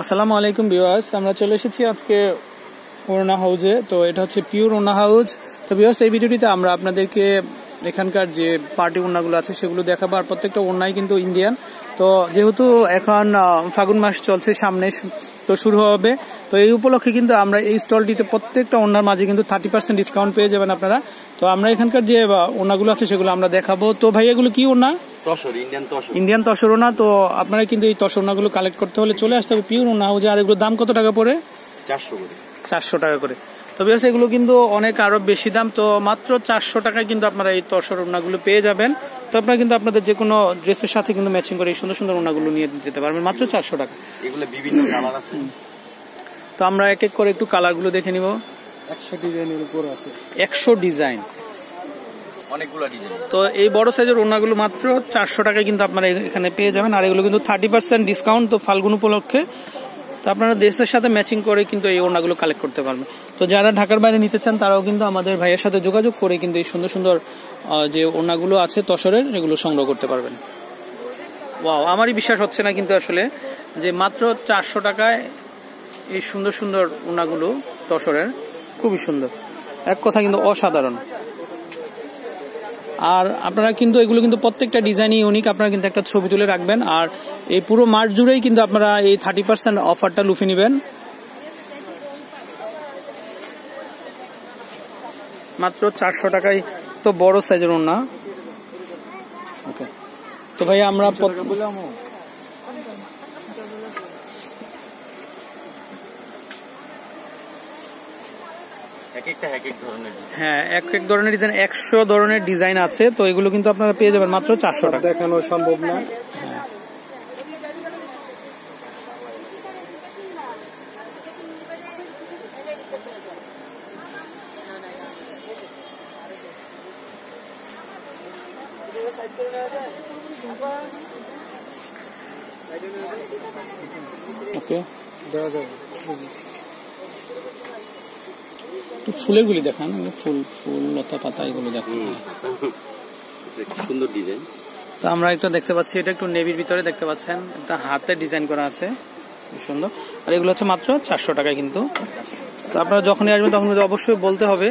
আসসালামু আলাইকুম ভিউয়ার্স আমরা চলে এসেছি আজকে ওড়না হাউজে তো এটা হচ্ছে পিওর ওনা হাউজ তো ভিউয়ার্স এই ভিডিওটিতে আমরা আপনাদেরকে এখানকার যে পার্টি ওড়নাগুলো আছে সেগুলো দেখাবো। আর প্রত্যেকটা ওড়নাই কিন্তু ইন্ডিয়ান তো যেহেতু এখন ফাগুন মাস চলছে সামনে তো শুরু হবে। তো এই উপলক্ষে কিন্তু আমরা এই স্টলটিতে প্রত্যেকটা ওনার মাঝে কিন্তু থার্টি পার্সেন্ট ডিসকাউন্ট পেয়ে যাবেন আপনারা। তো আমরা এখানকার যে আহ, ওড়নাগুলো আছে সেগুলো আমরা দেখাবো। তো ভাই এগুলো কি তসর ইন্ডিয়ান তসর। ইন্ডিয়ান তসরোনা তো আপনারা কিন্তু এই তসরোনাগুলো কালেক্ট করতে হলে চলে আসতে হবে। পিওর ওনা হাউজে আর এগুলোর দাম কত টাকা পড়ে? চারশো করে। চারশো টাকা করে। তো বিকজ এগুলো কিন্তু অনেক আরও বেশি দাম তো মাত্র চারশো টাকায় কিন্তু আপনারা এই তসর ওনাগুলো পেয়ে যাবেন। তো আপনারা কিন্তু আপনাদের যে কোনো ড্রেসের সাথে কিন্তু ম্যাচিং করে এই সুন্দর সুন্দর ওনাগুলো নিয়ে যেতে পারবেন মাত্র চারশো টাকা। এগুলো বিভিন্ন কালার আছে। তো আমরা এক এক করে একটু কালারগুলো দেখে নিব। একশো ডিজাইনের উপর আছে। একশো ডিজাইন তো এই বড় সাইজের ওনাগুলো মাত্র চারশো টাকায় কিন্তু আপনারা এখানে পেয়ে যাবেন। আর এগুলো কিন্তু থার্টি পার্সেন্ট ডিসকাউন্ট তো ফাল্গুন উপলক্ষে। তো আপনারা দেশের সাথে ম্যাচিং করে কিন্তু এই ওনাগুলো কালেক্ট করতে পারবেন। তো যারা ঢাকার বাইরে নিতে চান, তারাও কিন্তু আমাদের ভাইয়ের সাথে যোগাযোগ করে কিন্তু এই সুন্দর সুন্দর যে ওনাগুলো আছে তসরের, এগুলো সংগ্রহ করতে পারবেন। ওয়াও আমারই বিশ্বাস হচ্ছে না কিন্তু আসলে যে মাত্র চারশো টাকায় এই সুন্দর সুন্দর ওনাগুলো তসরের। খুবই সুন্দর। এক কথা কিন্তু অসাধারণ। আর আপনারা কিন্তু এগুলো কিন্তু প্রত্যেকটা ডিজাইনই ইউনিক আপনারা কিন্তু একটা ছবি তুলে রাখবেন। আর এই পুরো মার্চ জুড়েই কিন্তু আপনারা এই থার্টি পার্সেন্ট অফারটা লুফে নেবেন। মাত্র চারশো টাকায় তো বড় সাইজের ওনা ওকে তো ভাই, আমরা প্রত- এক একটা এক এক ধরনের ডিজাইন হ্যাঁ এক এক ধরনের ডিজাইন একশো ধরনের ডিজাইন আছে তো এগুলো কিন্তু আপনারা পেয়ে যাবেন মাত্র চারশো টাকা। দেখানো সম্ভব না। ওকে দেওয়া যাবে। একটু ফুলের গুলি দেখান ফুল ফুল লতা পাতা এগুলো দেখান। সুন্দর ডিজাইন। তো আমরা একটা দেখতে পাচ্ছি এটা একটু নেভির ভিতরে দেখতে পাচ্ছেন এটা হাতে ডিজাইন করা আছে সুন্দর। আর এগুলো হচ্ছে মাত্র চারশো টাকায় কিন্তু। তো আপনারা যখনই আসবেন তখন কিন্তু অবশ্যই বলতে হবে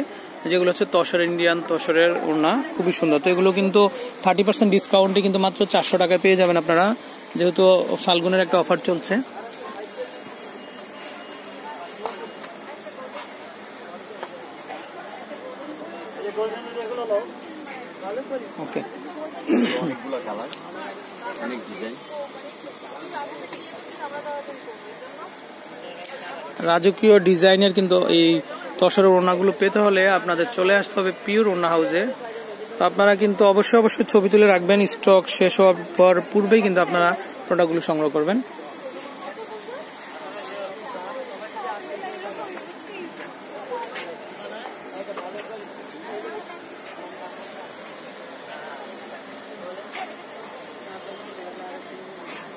যেগুলো হচ্ছে তসর ইন্ডিয়ান তসরের ওড়না খুবই সুন্দর। তো এগুলো কিন্তু থার্টি পার্সেন্ট ডিসকাউন্টে কিন্তু মাত্র চারশো টাকায় পেয়ে যাবেন আপনারা যেহেতু ফাল্গুনের একটা অফার চলছে। ওকে অনেকগুলো কালার অনেক ডিজাইন রাজকীয় ডিজাইনের কিন্তু এই তসরের ওনাগুলো পেতে হলে আপনাদের চলে আসতে হবে পিওর ওড়না হাউসে তো আপনারা কিন্তু অবশ্যই অবশ্যই ছবি তুলে রাখবেন। স্টক শেষ হওয়ার পর পূর্বেই কিন্তু আপনারা প্রোডাক্টগুলো সংগ্রহ করবেন।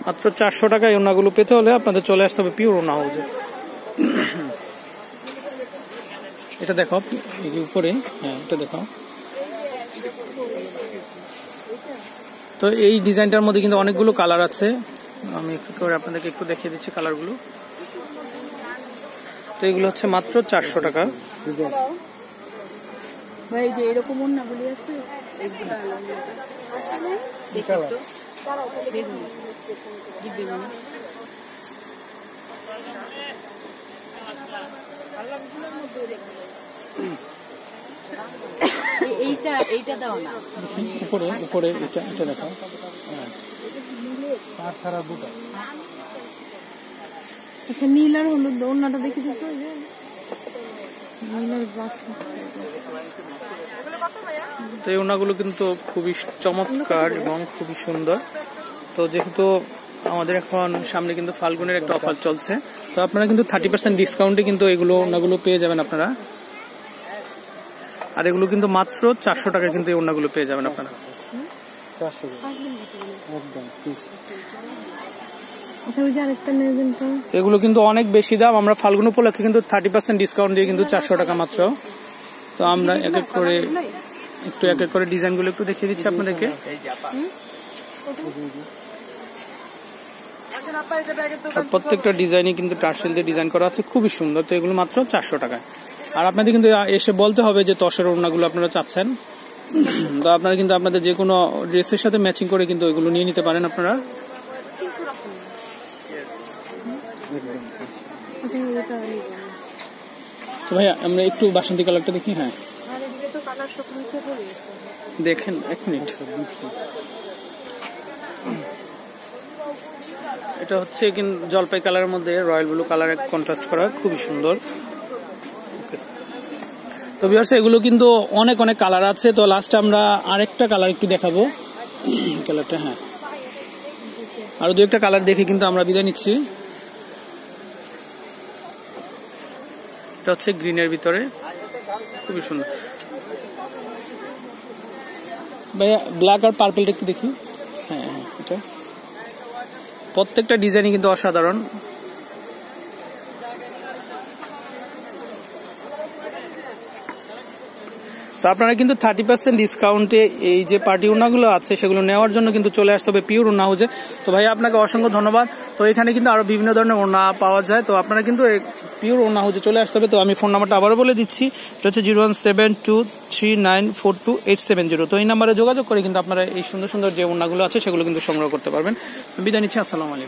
মাত্র চারশো টাকায় ওনাগুলো পেতে হলে আপনাদের চলে আসতে হবে পিওর ওনা হাউসে এটা দেখো এই যে উপরে হ্যাঁ এটা দেখো তো এই ডিজাইনটার মধ্যে কিন্তু অনেকগুলো কালার আছে। আমি একটু করে আপনাদেরকে একটু দেখিয়ে দিচ্ছি কালারগুলো। তো এগুলো হচ্ছে মাত্র চারশো টাকা। এরকম আছে বেগুনি ডিপ বেগুনি এইটা এইটা দাও না। উপরে উপরে এটা এটা দেখো তার ছাড়া দুটো। আচ্ছা নীল আর হলুদ ওন্নাটা দেখি দিত তো এই ওনাগুলো কিন্তু খুবই চমৎকার এবং খুবই সুন্দর। তো যেহেতু আমাদের এখন সামনে কিন্তু ফাল্গুনের একটা অফার চলছে তো আপনারা কিন্তু থার্টি পার্সেন্ট ডিসকাউন্টে কিন্তু এগুলো ওনাগুলো পেয়ে যাবেন আপনারা। আর এগুলো কিন্তু মাত্র চারশো টাকায় কিন্তু এই ওনাগুলো পেয়ে যাবেন আপনারা। চারশো একদম এগুলো কিন্তু অনেক বেশি দাম। আমরা ফাল্গুন উপলক্ষে কিন্তু থার্টি পার্সেন্ট ডিসকাউন্ট দিয়ে কিন্তু চারশো টাকা মাত্র। তো আমরা এক এক করে একটু এক এক করে ডিজাইনগুলো একটু দেখিয়ে দিচ্ছি আপনাদেরকে। প্রত্যেকটা ডিজাইনই কিন্তু টার্সেল দিয়ে ডিজাইন করা আছে। খুবই সুন্দর। তো এগুলো মাত্র চারশো টাকায়। আর আপনাদের কিন্তু এসে বলতে হবে যে তসের ওড়নাগুলো আপনারা চাচ্ছেন। তো আপনারা কিন্তু আপনাদের যে কোনো ড্রেসের সাথে ম্যাচিং করে কিন্তু এগুলো নিয়ে নিতে পারেন আপনারা আচ্ছা এটা নিবো না। তো ভাই আমরা একটু বাসন্তী কালারটা দেখি হ্যাঁ। দেখেন, এক মিনিট। এটা হচ্ছে কিন্তু জলপাই কালারের মধ্যে রয়্যাল ব্লু কালার কন্ট্রাস্ট করা, খুবই সুন্দর। তো বিয়ার্স এগুলো কিন্তু অনেক অনেক কালার আছে। তো লাস্টে আমরা আরেকটা কালার একটু দেখাবো। কালারটা হ্যাঁ। আরও দু একটা কালার দেখে কিন্তু আমরা বিদায় নিচ্ছি। এটা হচ্ছে গ্রিনের ভিতরে। খুবই সুন্দর। ভাইয়া ব্ল্যাক আর পার্পেলটা একটু দেখি। হ্যাঁ হ্যাঁ এটা। প্রত্যেকটা ডিজাইনই কিন্তু অসাধারণ। তো আপনারা কিন্তু থার্টি পার্সেন্ট ডিসকাউন্টে এই যে পার্টি ওনাগুলো আছে, সেগুলো নেওয়ার জন্য কিন্তু চলে আসতে হবে পিওর ওনা হাউজে তো ভাই আপনাকে অসংখ্য ধন্যবাদ। তো এখানে কিন্তু আরও বিভিন্ন ধরনের ওনা পাওয়া যায়। তো আপনারা কিন্তু পিওর ওনা হাউজে চলে আসতে হবে। তো আমি ফোন নাম্বারটা আবারও বলে দিচ্ছি। এটা হচ্ছে zero one seven two three nine four two eight seven zero তো এই নাম্বারে যোগাযোগ করে কিন্তু আপনারা এই সুন্দর সুন্দর যে ওনাগুলো আছে, সেগুলো কিন্তু সংগ্রহ করতে পারবেন। বিদায় নিচ্ছি, আসসালামু আলাইকুম।